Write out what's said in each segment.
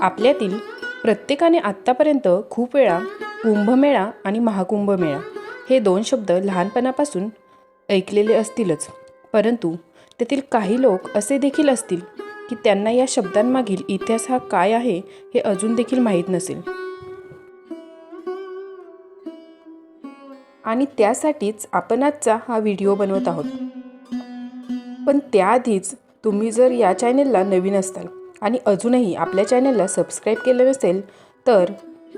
आपल्यातील प्रत्येकाने आत्तापर्यंत खूप वेळा कुंभमेळा आणि महाकुंभमेळा हे दोन शब्द लहानपणापासून ऐकलेले असतीलच. परंतु त्यातील काही लोक असे देखील असतील की त्यांना या शब्दांमागील इतिहास हा काय आहे हे अजून देखील माहीत नसेल. आणि त्यासाठीच आपण आजचा हा व्हिडिओ बनवत आहोत. पण त्याआधीच तुम्ही जर या चॅनेलला नवीन असाल आणि अजूनही आपल्या चॅनलला सबस्क्राईब केलं नसेल तर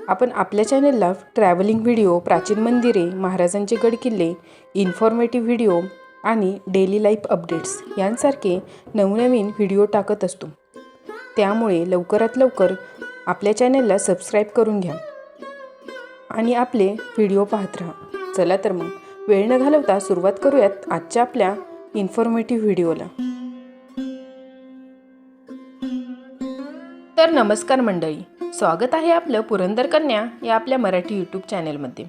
आपण आपल्या चॅनलला ट्रॅव्हलिंग व्हिडिओ प्राचीन मंदिरे महाराजांचे गडकिल्ले इन्फॉर्मेटिव्ह व्हिडिओ आणि डेली लाईफ अपडेट्स यांसारखे नवनवीन व्हिडिओ टाकत असतो. त्यामुळे लवकरात लवकर आपल्या चॅनलला सबस्क्राईब करून घ्या आणि आपले व्हिडिओ पाहत राहा. चला तर मग वेळ न घालवता सुरुवात करूयात आजच्या आपल्या इन्फॉर्मेटिव्ह व्हिडिओला तर नमस्कार मंडळी. स्वागत आहे आपलं पुरंदर कन्या या आपल्या मराठी यूट्यूब चॅनेलमध्ये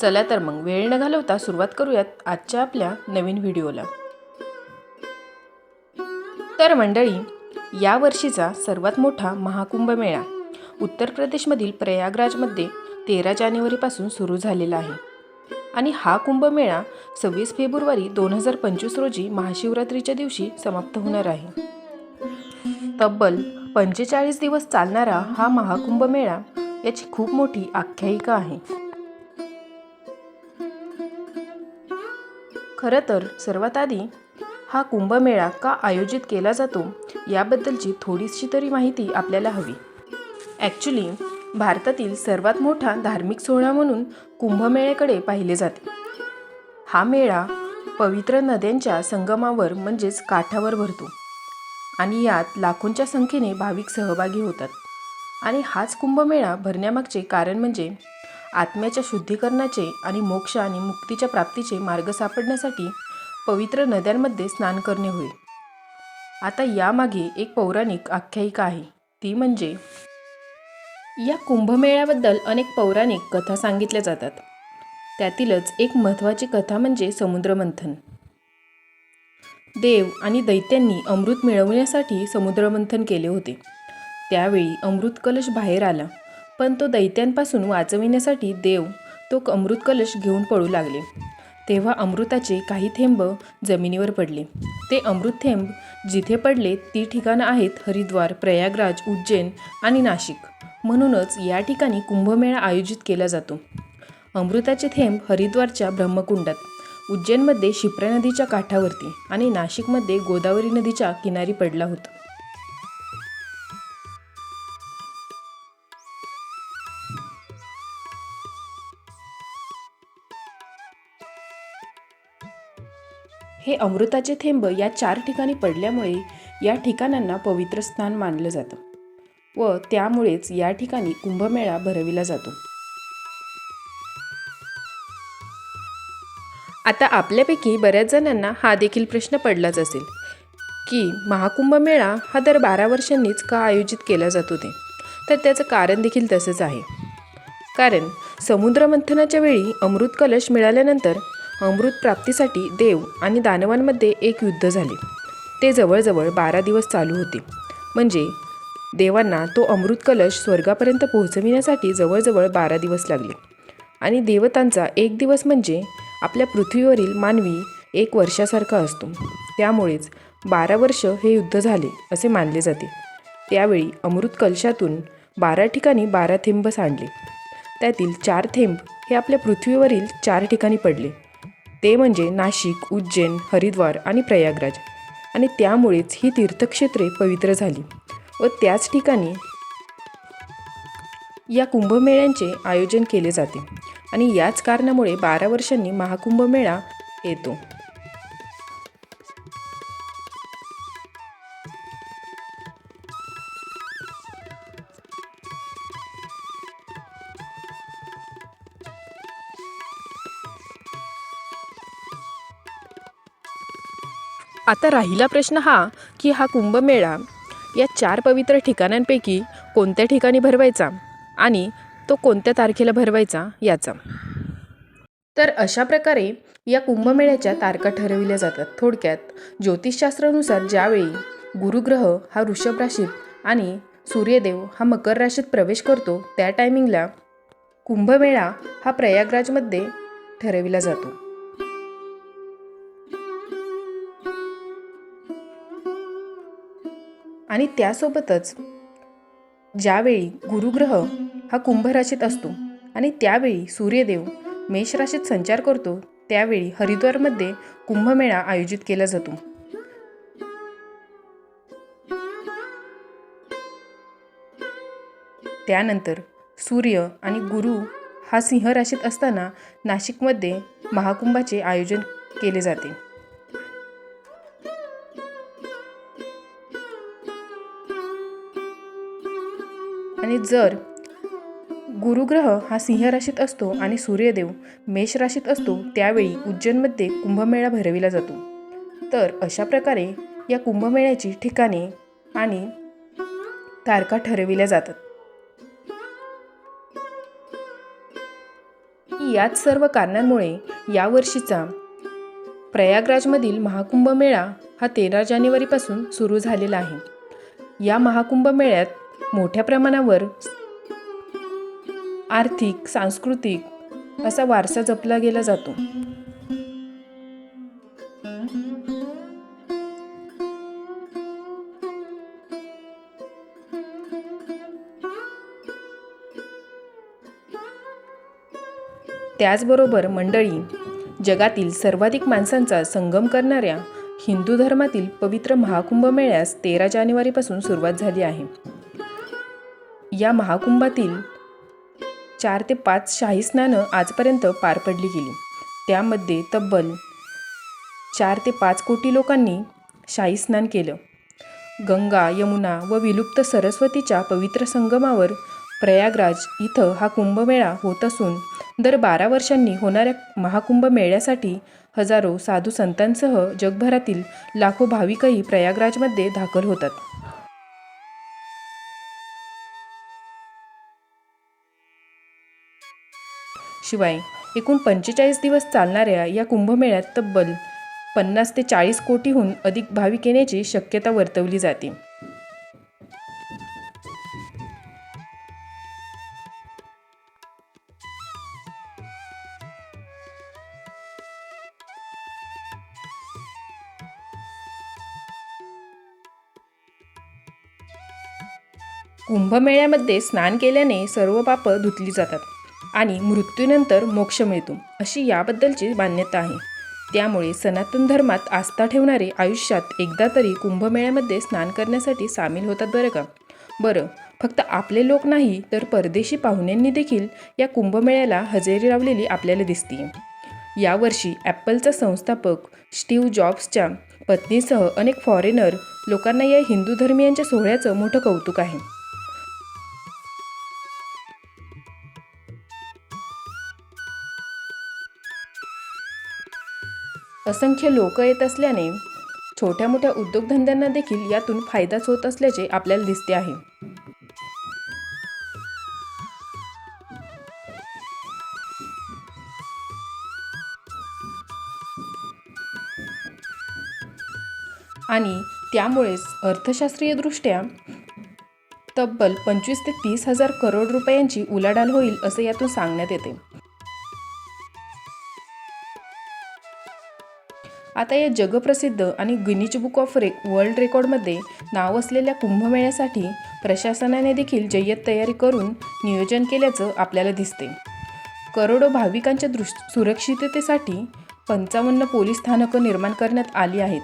चला तर मग वेळ न घालवता सुरुवात करूयात आजच्या आपल्या नवीन व्हिडिओला. तर मंडळी या वर्षीचा सर्वात मोठा महाकुंभ मेळा उत्तर प्रदेशमधील प्रयागराजमध्ये तेरा जानेवारीपासून सुरू झालेला आहे. आणि हा कुंभमेळा सव्वीस फेब्रुवारी दोन हजार पंचवीस रोजी महाशिवरात्रीच्या दिवशी समाप्त होणार आहे. तब्बल पंचेचाळीस दिवस चालणारा हा महाकुंभ मेळा याची खूप मोठी आख्यायिका आहे. खरं तर सर्वात आधी हा कुंभमेळा का आयोजित केला जातो याबद्दलची थोडीशी तरी माहिती आपल्याला हवी. ॲक्च्युली भारतातील सर्वात मोठा धार्मिक सोहळा म्हणून कुंभमेळ्याकडे पाहिले जाते. हा मेळा पवित्र नद्यांच्या संगमावर म्हणजेच काठावर भरतो. आणि यात लाखोंच्या संख्येने भाविक सहभागी होतात. आणि हाच कुंभमेळा भरण्यामागचे कारण म्हणजे आत्म्याच्या शुद्धीकरणाचे आणि मोक्ष आणि मुक्तीच्या प्राप्तीचे मार्ग सापडण्यासाठी पवित्र नद्यांमध्ये स्नान करणे होय. आता यामागे एक पौराणिक आख्यायिका आहे. ती म्हणजे या कुंभमेळ्याबद्दल अनेक पौराणिक कथा सांगितल्या जातात. त्यातीलच एक महत्त्वाची कथा म्हणजे समुद्रमंथन. देव आणि दैत्यांनी अमृत मिळवण्यासाठी समुद्रमंथन केले होते. त्यावेळी अमृत कलश बाहेर आला पण तो दैत्यांपासून वाचविण्यासाठी देव तो अमृत कलश घेऊन पळू लागले. तेव्हा अमृताचे काही थेंब जमिनीवर पडले. ते अमृत थेंब जिथे पडले ती ठिकाणं आहेत हरिद्वार प्रयागराज उज्जैन आणि नाशिक. म्हणूनच या ठिकाणी कुंभमेळा आयोजित केला जातो. अमृताचे थेंब हरिद्वारच्या ब्रह्मकुंडात. उज्जैनमध्ये शिप्रा नदीच्या काठावरती आणि नाशिकमध्ये गोदावरी नदीच्या किनारी पडला होता. हे अमृताचे थेंब या चार ठिकाणी पडल्यामुळे या ठिकाणांना पवित्र स्थान मानलं जातं व त्यामुळेच या ठिकाणी कुंभमेळा भरविला जातो. आता आपल्यापैकी बऱ्याच जणांना हा देखील प्रश्न पडलाच असेल की महाकुंभ मेळा हा दर बारा वर्षांनीच का आयोजित केला जातो ते तर त्याचं कारण देखील तसंच आहे. कारण समुद्रमंथनाच्या वेळी अमृत कलश मिळाल्यानंतर अमृत प्राप्तीसाठी देव आणि दानवांमध्ये एक युद्ध झाले. ते जवळजवळ बारा दिवस चालू होते. म्हणजे देवांना तो अमृत कलश स्वर्गापर्यंत पोहोचविण्यासाठी जवळजवळ बारा दिवस लागले. आणि देवतांचा एक दिवस म्हणजे आपल्या पृथ्वीवरील मानवी एक वर्षासारखा असतो. त्यामुळेच बारा वर्ष हे युद्ध झाले असे मानले जाते. त्यावेळी अमृत कलशातून बारा ठिकाणी बारा थेंब सांडले. त्यातील चार थेंब हे आपल्या पृथ्वीवरील चार ठिकाणी पडले. ते म्हणजे नाशिक उज्जैन हरिद्वार आणि प्रयागराज. आणि त्यामुळेच ही तीर्थक्षेत्रे पवित्र झाली व त्याच ठिकाणी या कुंभमेळ्यांचे आयोजन केले जाते. आणि याच कारणामुळे बारा वर्षांनी महाकुंभमेळा येतो. आता राहिला प्रश्न हा की हा कुंभमेळा या चार पवित्र ठिकाणांपैकी कोणत्या ठिकाणी भरवायचा? आणि तो कोणत्या तारखेला भरवायचा याचा. तर अशा प्रकारे या कुंभमेळ्याच्या तारखा ठरविल्या जातात थोडक्यात. ज्योतिषशास्त्रानुसार ज्यावेळी गुरुग्रह हा वृषभ राशीत आणि सूर्यदेव हा मकर राशीत प्रवेश करतो त्या टायमिंगला कुंभमेळा हा प्रयागराजमध्ये ठरविला जातो. आणि त्यासोबतच ज्यावेळी गुरुग्रह हा कुंभ राशीत असतो आणि त्यावेळी सूर्यदेव मेष राशीत संचार करतो त्यावेळी हरिद्वारमध्ये कुंभमेळा आयोजित केला जातो. त्यानंतर सूर्य आणि गुरु हा सिंह राशीत असताना नाशिकमध्ये महाकुंभाचे आयोजन केले जाते. आणि जर गुरुग्रह हा सिंह राशीत असतो आणि सूर्यदेव मेष राशीत असतो त्यावेळी उज्जैनमध्ये कुंभमेळा भरविला जातो. तर अशा प्रकारे या कुंभमेळ्याची ठिकाणे आणि तारखा ठरविल्या जातात. याच सर्व कारणांमुळे यावर्षीचा प्रयागराजमधील महाकुंभ मेळा हा तेरा जानेवारीपासून सुरू झालेला आहे. या महाकुंभ मेळ्यात मोठ्या प्रमाणावर आर्थिक सांस्कृतिक असा वारसा जपला गेला जातो. त्याचबरोबर मंडळी जगातील सर्वाधिक माणसांचा संगम करणाऱ्या हिंदू धर्मातील पवित्र महाकुंभ मेळ्यास तेरा जानेवारीपासून सुरुवात झाली आहे. या महाकुंभातील चार ते पाच शाही स्नानं आजपर्यंत पार पडली गेली. त्यामध्ये तब्बल चार ते पाच कोटी लोकांनी शाही स्नान केलं. गंगा यमुना व विलुप्त सरस्वतीच्या पवित्र संगमावर प्रयागराज इथं हा कुंभमेळा होत असून दर बारा वर्षांनी होणाऱ्या महाकुंभ मेळ्यासाठी हजारो साधू संतांसह जगभरातील लाखो भाविकही प्रयागराजमध्ये दाखल होतात. शिवाय एकूण पंचेचाळीस दिवस चालणाऱ्या या कुंभमेळ्यात तब्बल पन्नास ते चाळीस कोटीहून अधिक भाविक येण्याची शक्यता वर्तवली जाते. कुंभमेळ्यामध्ये स्नान केल्याने सर्व पापं धुतली जातात. आणि मृत्यूनंतर मोक्ष मिळतो अशी याबद्दलची मान्यता आहे. त्यामुळे सनातन धर्मात आस्था ठेवणारे आयुष्यात एकदा तरी कुंभमेळ्यामध्ये स्नान करण्यासाठी सामील होतात बरं का? बरं फक्त आपले लोक नाही तर परदेशी पाहुण्यांनी देखील या कुंभमेळ्याला हजेरी लावलेली आपल्याला दिसते यावर्षी ॲपलचा संस्थापक स्टीव्ह जॉब्सच्या पत्नीसह अनेक फॉरेनर लोकांना या हिंदू धर्मियांच्या सोहळ्याचं मोठं कौतुक आहे. असंख्य लोक येत असल्याने छोट्या मोठ्या उद्योगधंद्यांना देखील यातून फायदाच होत असल्याचे आपल्याला दिसते आहे. आणि त्यामुळेच अर्थशास्त्रीयदृष्ट्या तब्बल पंचवीस ते तीस हजार करोड रुपयांची उलाढाल होईल असे यातून सांगण्यात येते. आता या जगप्रसिद्ध आणि गिनीज बुक ऑफ रे वर्ल्ड रेकॉर्डमध्ये नाव असलेल्या कुंभमेळ्यासाठी प्रशासनाने देखील जय्यत तयारी करून नियोजन केल्याचं आपल्याला दिसते. करोडो भाविकांच्या दृष् सुरक्षिततेसाठी पंचावन्न पोलीस स्थानकं निर्माण करण्यात आली आहेत.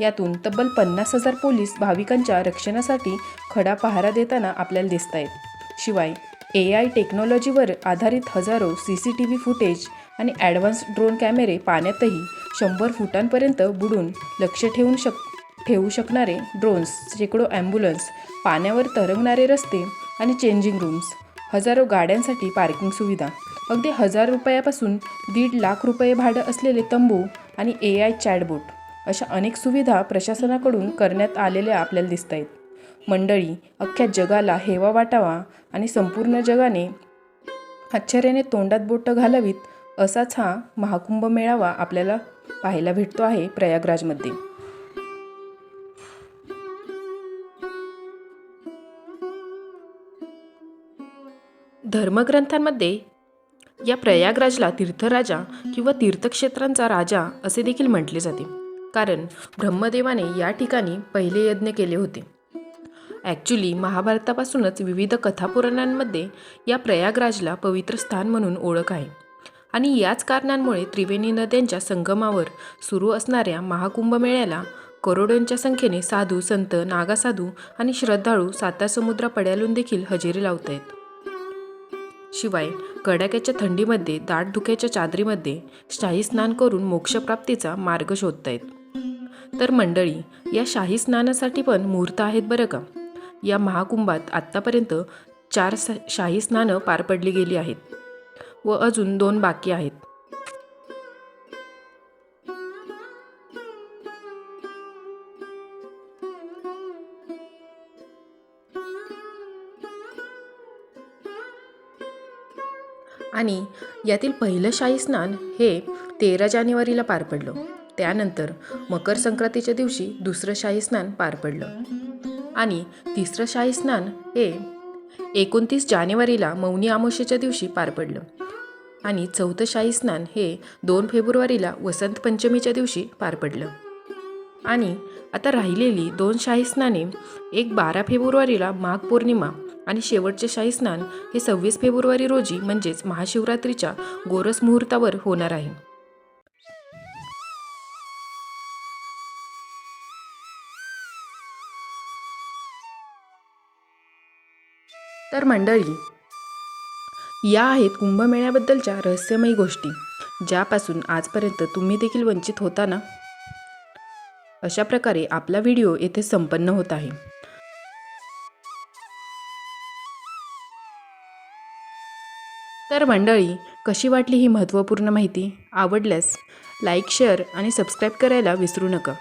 यातून तब्बल पन्नास हजार पोलीस भाविकांच्या रक्षणासाठी खडा पहारा देताना आपल्याला दिसत आहेत शिवाय ए आय टेक्नॉलॉजीवर आधारित हजारो C C T V footage आणि ॲडव्हान्स ड्रोन कॅमेरे पाण्यातही शंभर फुटांपर्यंत बुडून लक्ष ठेवून शक ठेवू शकणारे ड्रोन्स शेकडो ॲम्ब्युलन्स पाण्यावर तरंगणारे रस्ते आणि चेंजिंग रूम्स हजारो गाड्यांसाठी पार्किंग सुविधा. अगदी हजार रुपयापासून दीड लाख रुपये भाडं असलेले तंबू आणि ए आय चॅटबोट अशा अनेक सुविधा प्रशासनाकडून करण्यात आलेल्या आपल्याला दिसत आहेत मंडळी अख्ख्या जगाला हेवा वाटावा आणि संपूर्ण जगाने आश्चर्याने तोंडात बोटं घालावीत असाच हा महाकुंभ मेळावा आपल्याला पाहायला भेटतो आहे प्रयागराजमध्ये. धर्मग्रंथांमध्ये या प्रयागराजला तीर्थराजा किंवा तीर्थक्षेत्रांचा राजा असे देखील म्हटले जाते. कारण ब्रह्मदेवाने या ठिकाणी पहिले यज्ञ केले होते. ॲक्च्युली महाभारतापासूनच विविध कथापुराणांमध्ये या प्रयागराजला पवित्र स्थान म्हणून ओळख आहे. आणि याच कारणांमुळे त्रिवेणी नद्यांच्या संगमावर सुरू असणाऱ्या महाकुंभमेळ्याला करोडोंच्या संख्येने साधू संत नागासाधू आणि श्रद्धाळू साता समुद्रा पड्यालून देखील हजेरी लावत आहेत शिवाय कडाक्याच्या थंडीमध्ये दाट धुक्याच्या चादरीमध्ये शाही स्नान करून मोक्षप्राप्तीचा मार्ग शोधतायत. तर मंडळी या शाही स्नानासाठी पण मुहूर्त आहेत बरं का? या महाकुंभात आत्तापर्यंत चार स शाही स्नानं पार पडली गेली आहेत. व अजून दोन बाकी आहेत. आणि यातील पहिलं शाही स्नान हे तेरा जानेवारीला पार पडलं. त्यानंतर मकर संक्रांतीच्या दिवशी दुसरं शाही स्नान पार पडलं. आणि तिसरं शाही स्नान हे एकोणतीस जानेवारीला मौनी अमावस्येच्या दिवशी पार पडलं. आणि चौथं शाही स्नान हे दोन फेब्रुवारीला वसंत पंचमीच्या दिवशी पार पडलं. आणि आता राहिलेली दोन शाही स्नाने एक बारा फेब्रुवारीला माघ पौर्णिमा आणि शेवटचे शाही स्नान हे सव्वीस फेब्रुवारी रोजी म्हणजेच महाशिवरात्रीच्या गोरस मुहूर्तावर होणार आहे. तर मंडळी या आहेत कुंभमेळ्याबद्दलच्या रहस्यमयी गोष्टी ज्यापासून आजपर्यंत तुम्ही देखील वंचित होता ना? अशा प्रकारे आपला व्हिडिओ येथे संपन्न होत आहे. तर मंडळी कशी वाटली ही महत्त्वपूर्ण माहिती? आवडल्यास लाईक शेअर आणि सबस्क्राईब करायला विसरू नका.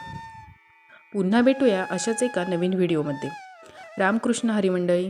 पुन्हा भेटूया अशाच एका नवीन व्हिडिओमध्ये. रामकृष्ण हरिमंडळी.